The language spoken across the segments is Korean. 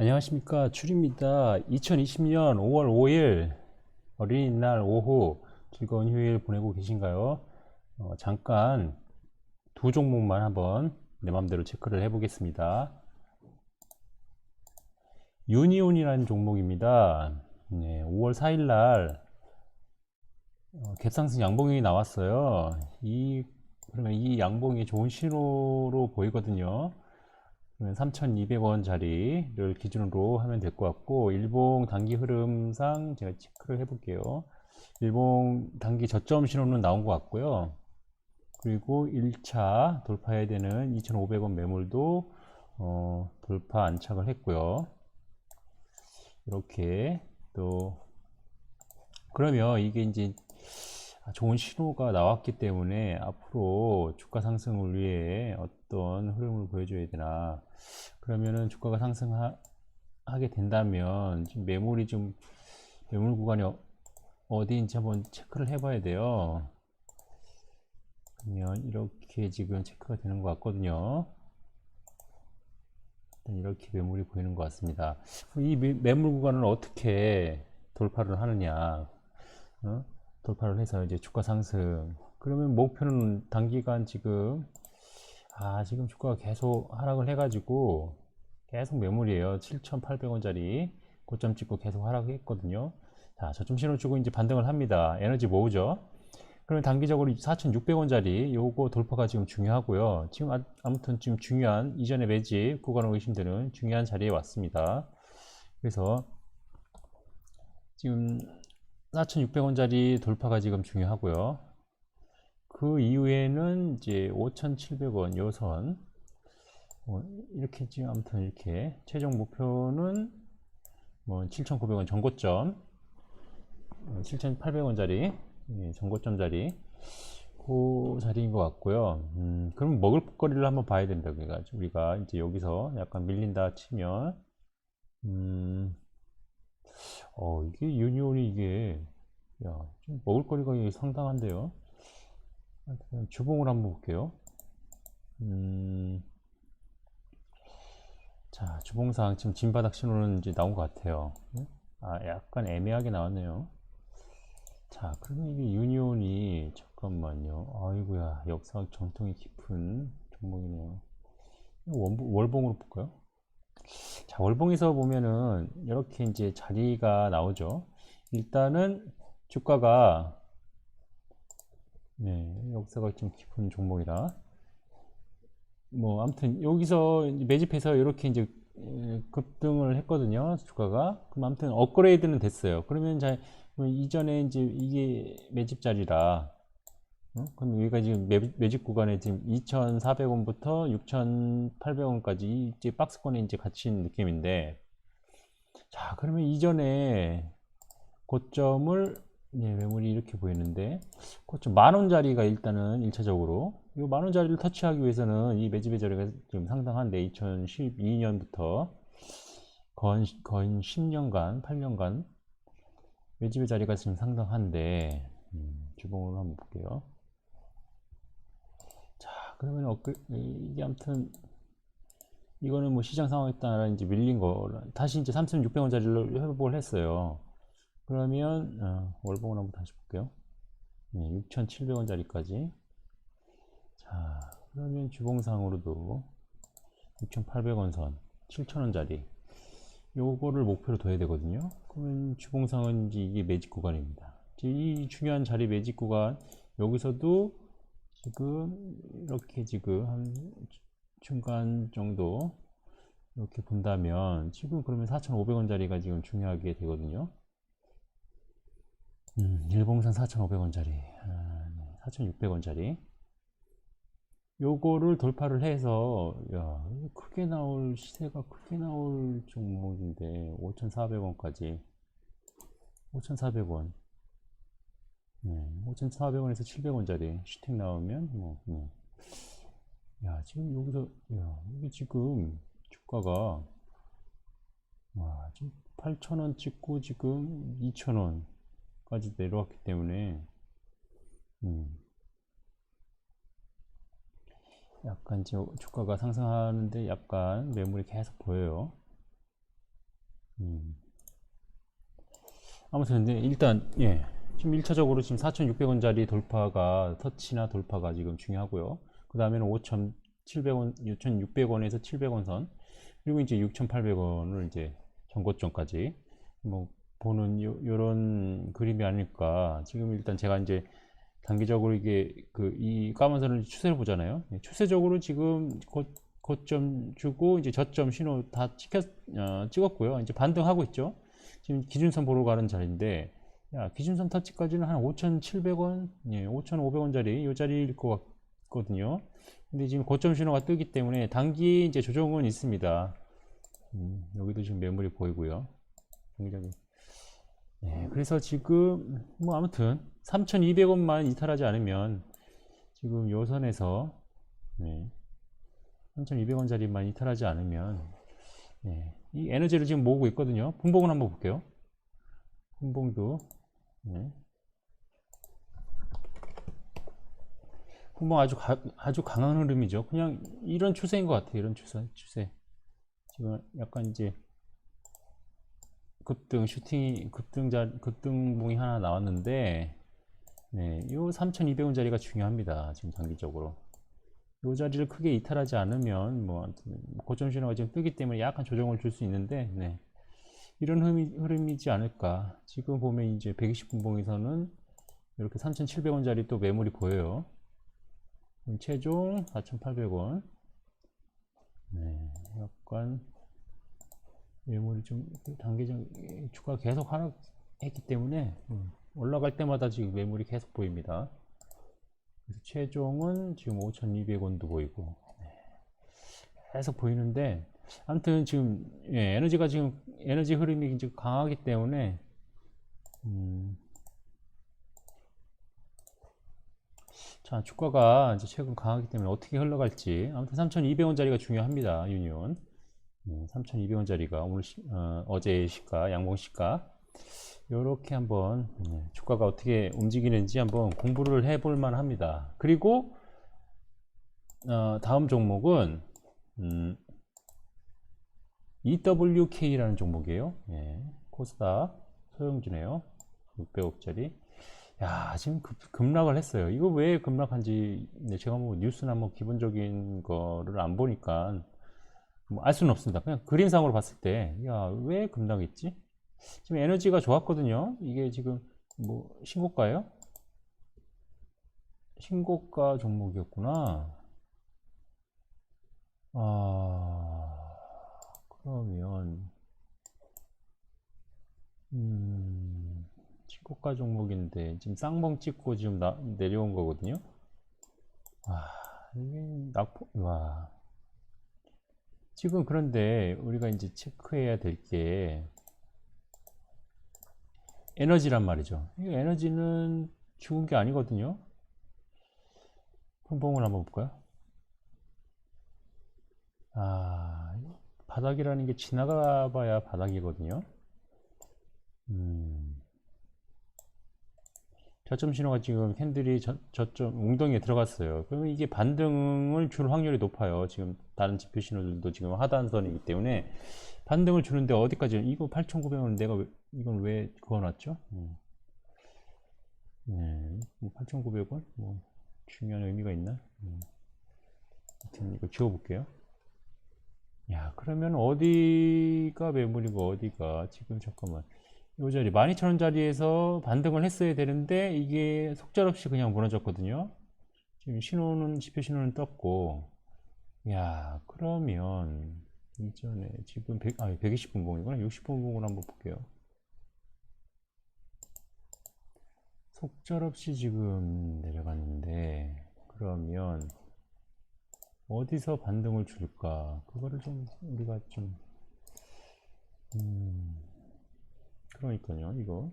안녕하십니까. 출입니다. 2020년 5월 5일 어린이날 오후 즐거운 휴일 보내고 계신가요? 어, 잠깐 두 종목만 한번 내 맘대로 체크를 해 보겠습니다. 유니온이라는 종목입니다. 네, 5월 4일날 어, 갭상승 양봉이 나왔어요. 이 그러면 이 양봉이 좋은 신호로 보이거든요 3,200원짜리를 기준으로 하면 될 것 같고 일봉 단기 흐름상 제가 체크를 해 볼게요. 일봉 단기 저점 신호는 나온 것 같고요. 그리고 1차 돌파해야 되는 2,500원 매물도 어, 돌파 안착을 했고요. 이렇게 또 그러면 이게 이제 좋은 신호가 나왔기 때문에 앞으로 주가 상승을 위해 어떤 흐름을 보여줘야 되나. 그러면은 주가가 상승하게 된다면 지금 매물이 좀 매물 구간이 어- 어디인지 한번 체크를 해봐야 돼요. 그러면 이렇게 지금 체크가 되는 것 같거든요. 이렇게 매물이 보이는 것 같습니다. 이 매- 매물 구간을 어떻게 돌파를 하느냐. 어? 돌파를 해서 이제 주가 상승. 그러면 목표는 단기간 지금 아 지금 주가가 계속 하락을 해가지고 계속 매물이에요. 7,800원짜리 고점 찍고 계속 하락했거든요. 자 저점 신호 주고 이제 반등을 합니다. 에너지 모으죠. 그러면 단기적으로 4,600원짜리 요거 돌파가 지금 중요하고요. 지금 아, 아무튼 지금 중요한 이전에 매집 구간을 의심되는 중요한 자리에 왔습니다. 그래서 지금 4,600원짜리 돌파가 지금 중요하고요. 그 이후에는 이제 5,700원 요선 뭐 이렇게 지금 아무튼 이렇게 최종 목표는 뭐 7,900원 전고점 7,800원짜리 전고점 자리 그 자리인 것 같고요. 음, 그럼 먹을 거리를 한번 봐야 된다. 그래가지고 우리가 이제 여기서 약간 밀린다 치면 음, 어, 이게 유니온이 이게, 야, 좀 먹을거리가 상당한데요. 주봉을 한번 볼게요. 음, 자, 주봉상 지금 진바닥 신호는 이제 나온 것 같아요. 응? 아, 약간 애매하게 나왔네요. 자, 그러면 이게 유니온이, 잠깐만요. 아이고야, 역사적 전통이 깊은 종목이네요. 월봉으로 볼까요? 자, 월봉에서 보면은 이렇게 이제 자리가 나오죠. 일단은 주가가 네, 역사가 좀 깊은 종목이라 뭐 아무튼 여기서 매집해서 이렇게 이제 에, 급등을 했거든요. 주가가. 그럼 아무튼 업그레이드는 됐어요. 그러면 자 이전에 이제 이게 매집 자리라 어? 그럼 여기가 지금 매, 매집 구간에 지금 2,400원부터 6,800원까지 이제 박스권에 이제 갇힌 느낌인데, 자, 그러면 이전에 고점을, 네, 매물이 이렇게 보이는데, 고점 만원짜리가 일단은 1차적으로, 이 만원짜리를 터치하기 위해서는 이 매집의 자리가 좀 상당한데, 2012년부터 건, 건 10년간, 8년간 매집의 자리가 지금 상당한데, 음, 주봉으로 한번 볼게요. 그러면 업그 이게 아무튼 이거는 뭐 시장 상황에 따라 이제 밀린 거 다시 이제 3,600원짜리로 회복을 했어요. 그러면 어, 월봉을 한번 다시 볼게요. 네, 6,700원짜리까지. 자, 그러면 주봉상으로도 6,800원 선, 7,000원짜리. 요거를 목표로 둬야 되거든요. 그러면 주봉상은 이제 이게 매직 구간입니다. 이 중요한 자리 매직 구간 여기서도 지금 이렇게 지금 한 중간 정도 이렇게 본다면 지금 그러면 4,500원짜리가 지금 중요하게 되거든요. 음, 일봉산 4,500원짜리, 아, 4,600원짜리. 요거를 돌파를 해서 야, 크게 나올 시세가 크게 나올 종목인데 5,400원까지 5,400원 네, 5,400원에서 700원짜리 슈팅 나오면 뭐, 뭐. 야 지금 여기서 야 이게 지금 주가가 와 지금 8,000원 찍고 지금 2,000원까지 내려왔기 때문에 음. 약간 지금 주가가 상승하는데 약간 매물이 계속 보여요. 음. 아무튼 네, 일단 예. 지금 1차적으로 지금 4,600원짜리 돌파가 터치나 돌파가 지금 중요하고요. 그 다음에는 5,700원, 6,600원에서 700원 선 그리고 이제 6,800원을 이제 전고점까지 뭐 보는 요, 요런 그림이 아닐까. 지금 일단 제가 이제 단기적으로 이게 그 이 까만 선을 추세를 보잖아요. 예, 추세적으로 지금 고, 고점 주고 이제 저점 신호 다 찍혔, 어, 찍었고요. 이제 반등하고 있죠. 지금 기준선 보러 가는 자리인데 야, 기준선 터치까지는 한 5,700원, 예, 5,500원짜리 이 자리일 것 같거든요. 근데 지금 고점 신호가 뜨기 때문에 단기 이제 조정은 있습니다. 음, 여기도 지금 매물이 보이고요. 굉장히. 네, 그래서 지금 뭐 아무튼 3,200원만 이탈하지 않으면 지금 요 선에서 네, 3,200원짜리만 이탈하지 않으면 네, 이 에너지를 지금 모으고 있거든요. 분봉을 한번 볼게요. 분봉도 네. 분봉 아주 가- 아주 강한 흐름이죠. 그냥 이런 추세인 것 같아요. 이런 추세 추세. 지금 약간 이제 급등 슈팅이 급등 자 급등봉이 하나 나왔는데 네, 요 3,200원 자리가 중요합니다. 지금 단기적으로. 요 자리를 크게 이탈하지 않으면 뭐 고점 신호가 지금 뜨기 때문에 약간 조정을 줄 수 있는데 네. 이런 흐름이, 흐름이 지 않을까. 지금 보면 이제 120분봉에서는 이렇게 3,700원짜리 또 매물이 보여요. 최종 4,800원. 네, 약간 매물이 좀 단계적 주가 계속 하락했기 때문에 음, 올라갈 때마다 지금 매물이 계속 보입니다. 그래서 최종은 지금 5,200원도 보이고 네. 계속 보이는데 아무튼 지금 예, 에너지가 지금 에너지 흐름이 이제 강하기 때문에 음, 자 주가가 이제 최근 강하기 때문에 어떻게 흘러갈지. 아무튼 3,200원짜리가 중요합니다 유니온. 3,200원짜리가 오늘 시- 어, 어제 시가 양봉 시가. 이렇게 한번 네, 주가가 어떻게 움직이는지 한번 공부를 해볼 만 합니다. 그리고 어, 다음 종목은 음, EWK라는 종목이에요. 예, 코스닥 소형주네요. 600억짜리. 야, 지금 급, 급락을 했어요. 이거 왜 급락한지 네, 제가 뭐 뉴스나 뭐 기본적인 거를 안 보니까 뭐 알 수는 없습니다. 그냥 그림상으로 봤을 때, 야, 왜 급락했지? 지금 에너지가 좋았거든요. 이게 지금 뭐 신고가예요? 신고가 종목이었구나. 아, 그러면 음, 신고가 종목인데 지금 쌍봉 찍고 지금 나, 내려온 거거든요. 아, 이게 낙폭, 와. 지금 그런데 우리가 이제 체크해야 될 게 에너지란 말이죠. 이 에너지는 죽은 게 아니거든요. 분봉을 한번 볼까요? 아, 바닥이라는 게 지나가 봐야 바닥이거든요. 음. 저점 신호가 지금 캔들이 저, 저점 웅덩이에 들어갔어요. 그러면 이게 반등을 줄 확률이 높아요. 지금 다른 지표 신호들도 지금 하단선이기 때문에 반등을 주는데 어디까지 이거 8,900원 내가 왜, 이건 왜 그어놨죠? 음. 네, 8,900원 뭐 중요한 의미가 있나? 음. 이거 지워볼게요. 야, 그러면 어디가 매물이고 어디가 지금 잠깐만 이 자리 12,000원 자리에서 반등을 했어야 되는데 이게 속절없이 그냥 무너졌거든요. 지금 신호는 지표 신호는 떴고 야, 그러면 이전에 지금 100, 아, 120분봉이구나. 60분봉을 한번 볼게요. 속절없이 지금 내려갔는데 그러면 어디서 반등을 줄까? 그거를 좀 우리가 좀 음, 그러니까요, 이거.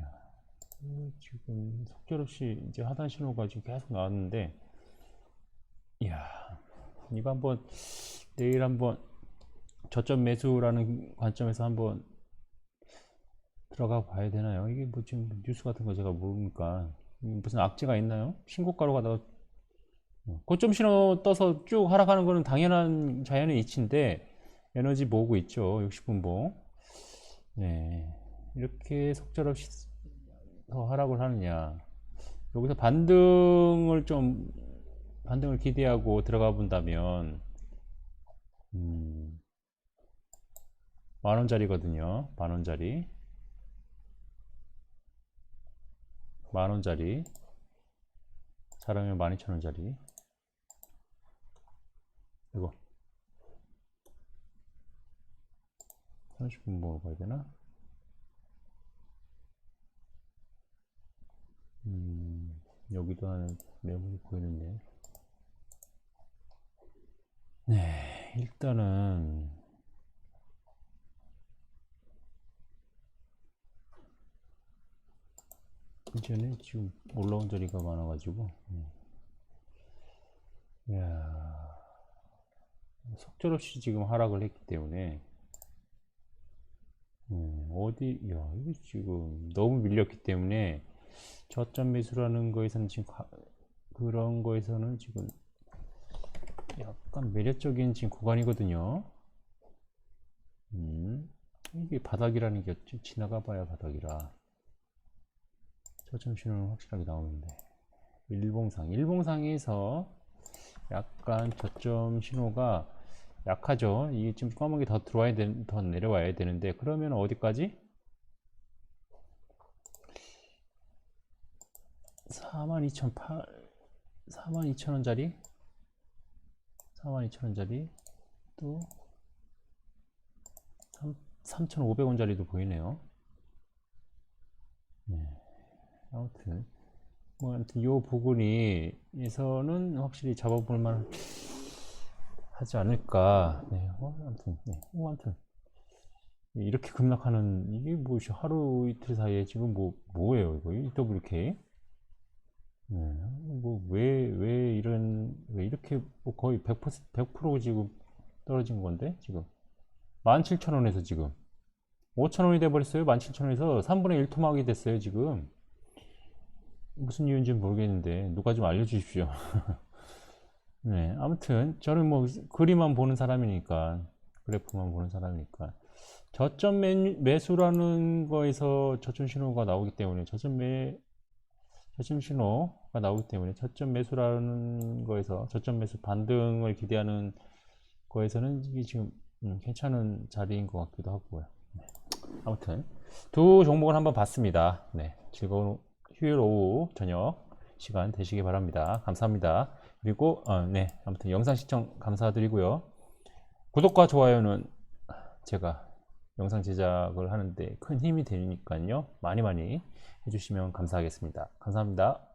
야, 지금 속절없이 이제 하단 신호가 지금 계속 나왔는데, 이야, 이거 한번 내일 한번 저점 매수라는 관점에서 한번 들어가 봐야 되나요? 이게 뭐 지금 뉴스 같은 거 제가 모르니까 음, 무슨 악재가 있나요? 신고가로 가다가 고점 신호 떠서 쭉 하락하는 거는 당연한 자연의 이치인데 에너지 모으고 있죠. 60분봉. 네. 이렇게 속절없이 더 하락을 하느냐. 여기서 반등을 좀, 반등을 기대하고 들어가 본다면, 음, 만원짜리거든요. 만원짜리. 만원짜리. 잘하면 12,000원짜리. 이거. 30분 먹어봐야 되나? 음, 여기도 하는 매물이 보이는데. 네, 일단은, 이전에 지금 올라온 자리가 많아가지고, 음. 이야, 속절없이 지금 하락을 했기 때문에, 음, 어디, 야, 이거 지금 너무 밀렸기 때문에 저점 매수라는 거에서는 지금 가- 그런 거에서는 지금 약간 매력적인 지금 구간이거든요. 음, 이게 바닥이라는 게 지나가 봐야 바닥이라. 저점 신호는 확실하게 나오는데. 일봉상, 일봉상에서 약간 저점 신호가 약하죠. 이게 지금 까먹이 더 들어와야 되, 더 내려와야 되는데 그러면 어디까지? 42,008 42,000원짜리 42,000원짜리 또 3,500원짜리도 보이네요. 네. 아무튼 뭐 아무튼 요 부분이에서는 확실히 잡아볼 만 하지 않을까. 네, 어, 아무튼, 네, 어, 아무튼 이렇게 급락하는 이게 뭐 하루 이틀 사이에 지금 뭐 뭐예요 이거 EWK? 네, 뭐 왜 왜 이런 왜 이렇게 뭐 거의 100% 100% 지금 떨어진 건데 지금 17,000원에서 지금 5,000원이 돼 버렸어요. 17,000원에서 3분의 1 토막이 됐어요 지금. 무슨 이유인지 모르겠는데 누가 좀 알려주십시오. 네, 아무튼 저는 뭐 그림만 보는 사람이니까 그래프만 보는 사람이니까 저점 매, 매수라는 거에서 저점 신호가 나오기 때문에 저점 매 저점 신호가 나오기 때문에 저점 매수라는 거에서 저점 매수 반등을 기대하는 거에서는 이게 지금 음, 괜찮은 자리인 것 같기도 하고요. 네. 아무튼 두 종목을 한번 봤습니다. 네, 즐거운 휴일 오후 저녁 시간 되시기 바랍니다. 감사합니다. 그리고 어, 네 아무튼 영상 시청 감사드리고요. 구독과 좋아요는 제가 영상 제작을 하는데 큰 힘이 되니까요. 많이 많이 해주시면 감사하겠습니다. 감사합니다.